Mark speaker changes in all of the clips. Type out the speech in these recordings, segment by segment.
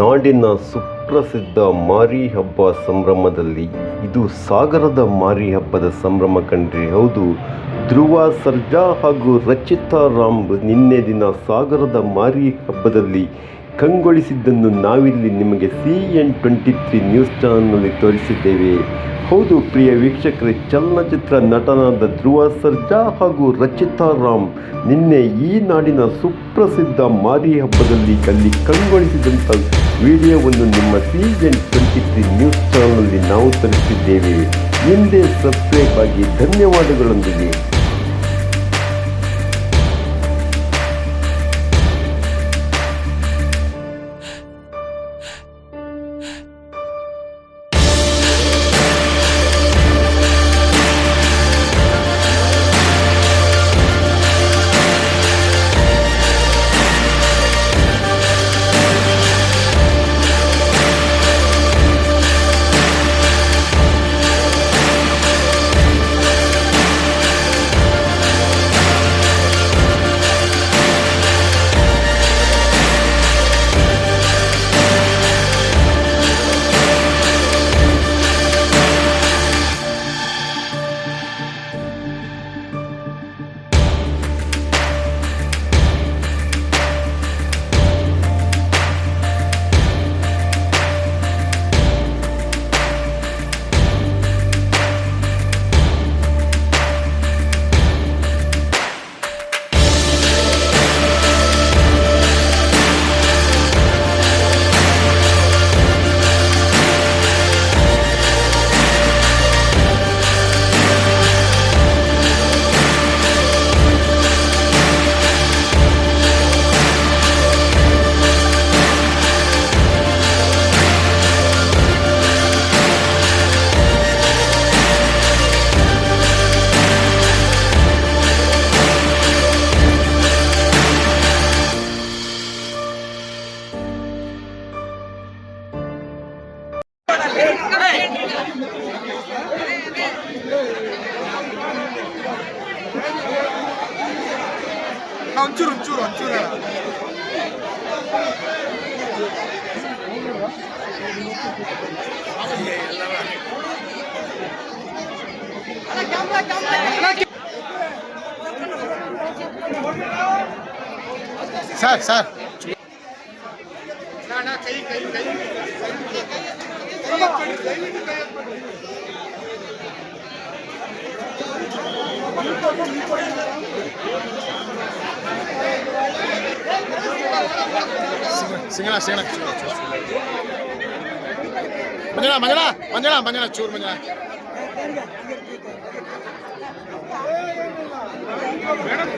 Speaker 1: ನಾಡಿನ ಸುಪ್ರಸಿದ್ಧ ಮಾರಿ ಹಬ್ಬ ಸಂಭ್ರಮದಲ್ಲಿ ಇದು ಸಾಗರದ ಮಾರಿ ಹಬ್ಬದ ಸಂಭ್ರಮ ಕಂಡ್ರಿ ಹೌದು, ಧ್ರುವ, ಸರ್ಜಾ ಹಾಗೂ ರಚಿತಾ ರಾಮ್ ನಿನ್ನೆ ದಿನ ಸಾಗರದ ಮಾರಿ ಹಬ್ಬದಲ್ಲಿ ಕಂಗೊಳಿಸಿದ್ದನ್ನು ನಾವಿಲ್ಲಿ ನಿಮಗೆ C N twenty three news ಚಾನಲ್ನಲ್ಲಿ ತೋರಿಸಿದ್ದೇವೆ. ಹೌದು ಪ್ರಿಯ ವೀಕ್ಷಕರೇ, ಚಲನಚಿತ್ರ ನಟನಾದ ಧ್ರುವ ಸರ್ಜಾ ಹಾಗೂ ರಚಿತಾ ರಾಮ್ ನಿನ್ನೆ ಈ ನಾಡಿನ ಸುಪ್ರಸಿದ್ಧ ಮಾರಿ ಹಬ್ಬದಲ್ಲಿ ಅಲ್ಲಿ ಕಂಗೊಳಿಸಿದಂಥ ವಿಡಿಯೋವನ್ನು ನಿಮ್ಮ ಸೀಸನ್ ಟ್ವೆಂಟಿ ತ್ರೀ ನ್ಯೂಸ್ ಚಾನಲ್ನಲ್ಲಿ ನಾವು ತರಿಸಿದ್ದೇವೆ. ಹಿಂದೆ ಸಬ್ಸ್ಕ್ರೈಬ್ ಆಗಿ ಧನ್ಯವಾದಗಳೊಂದಿಗೆ ಒಂಚೂರು
Speaker 2: ಒಂಚೂರು ಒಂಚೂರು ಹೇಳ ಸರ್ ಸರ್ ಕೈ ಕೈ ಕೈ சிங்களா சிங்களா மஞ்சளா மஞ்சளா மஞ்சளா மஞ்சளா சூர் Manjula madam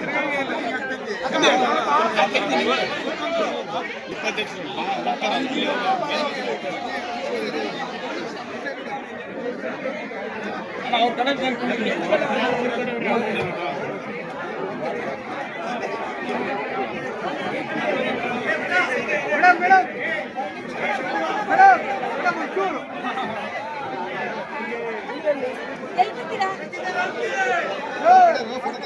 Speaker 2: madam madam madam madam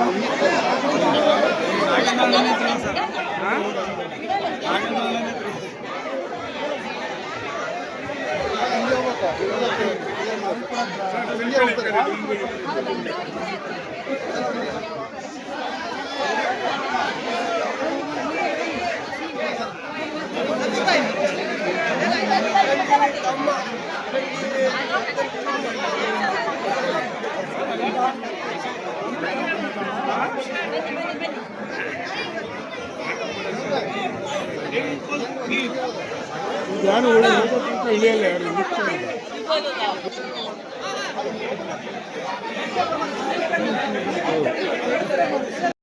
Speaker 2: ಹಾಗೆ ಮಾಡಿ ಹಾಗೆ ಮಾಡಿ ಹಾಗೆ ಮಾಡಿ ಹಾಗೆ ಮಾಡಿ ಹಾಗೆ ಮಾಡಿ ಹಾಗೆ ಮಾಡಿ ಹಾಗೆ ಮಾಡಿ ಹಾಗೆ ಮಾಡಿ ಹಾಗೆ ಮಾಡಿ ಹಾಗೆ ಮಾಡಿ ಹಾಗೆ ಮಾಡಿ ಹಾಗೆ ಮಾಡಿ ಹಾಗೆ ಮಾಡಿ ಹಾಗೆ ಮಾಡಿ ಹಾಗೆ ಮಾಡಿ ಹಾಗೆ ಮಾಡಿ ಹಾಗೆ ಮಾಡಿ ಹಾಗೆ ಮಾಡಿ ಹಾಗೆ ಮಾಡಿ ಹ ಯಾರು ಇಳಿಯಲ್ಲ ಯಾರು?